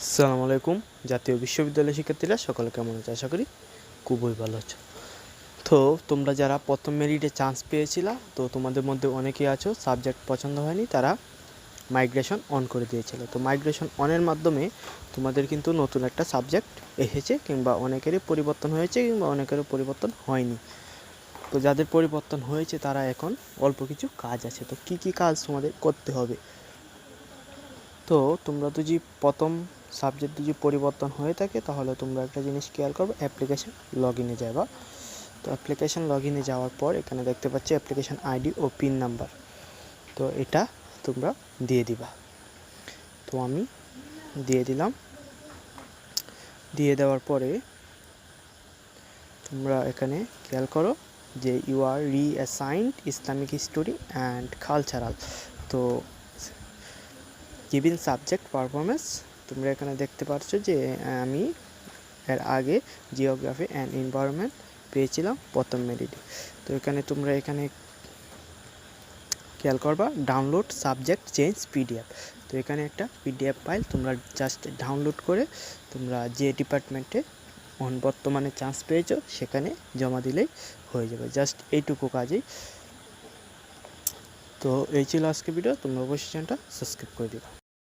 আসসালামু আলাইকুম। জাতীয় বিশ্ববিদ্যালয় শিক্ষার্থীরা, সকলে কেমন আছে? আশা করি খুবই ভালো আছো। তো তোমরা যারা প্রথম মেরিটে চান্স পেয়েছিলা, তো তোমাদের মধ্যে অনেকেই আছো সাবজেক্ট পছন্দ হয়নি, তারা মাইগ্রেশন অন করে দিয়েছিল। তো মাইগ্রেশন অনের মাধ্যমে তোমাদের কিন্তু নতুন একটা সাবজেক্ট এসেছে, কিংবা অনেকেরই পরিবর্তন হয়েছে, কিংবা অনেকেরও পরিবর্তন হয়নি। তো যাদের পরিবর্তন হয়েছে, তারা এখন অল্প কিছু কাজ আছে। তো কি কি কাজ তোমাদের করতে হবে? তো তোমরা যদি প্রথম সাবজেক্ট যদি পরিবর্তন হয়ে থাকে, তাহলে তোমরা একটা জিনিস খেয়াল করবে অ্যাপ্লিকেশন লগ ইনে যাবা তো অ্যাপ্লিকেশন লগ ইনে যাওয়ার পর এখানে দেখতে পাচ্ছি অ্যাপ্লিকেশন আইডি ও পিন নাম্বার তো এটা তোমরা দিয়ে দিবা। তো আমি দিয়ে দিলাম। দিয়ে দেওয়ার পরে তোমরা এখানে খেয়াল করো যে you are reassigned Islamic history and cultural তো গিভিন সাবজেক্ট পারফরমেন্স তোমরা এখানে দেখতে পাচ্ছ যে আমি এর আগে জিওগ্রাফি অ্যান্ড এনভায়রনমেন্ট পেয়েছিলাম প্রথম মেরিটে তো এখানে তোমরা এখানে খেয়াল করবা ডাউনলোড সাবজেক্ট চেঞ্জ পিডিএফ তো এখানে একটা পিডিএফ ফাইল তোমরা জাস্ট ডাউনলোড করে তোমরা যে ডিপার্টমেন্টে বর্তমানে চান্স পেয়েছ, সেখানে জমা দিলেই হয়ে যাবে। জাস্ট এইটুকু কাজেই। তো এই ছিল আজকে ভিডিও তোমরা অবশ্যই চ্যানেলটা সাবস্ক্রাইব করে দিবা।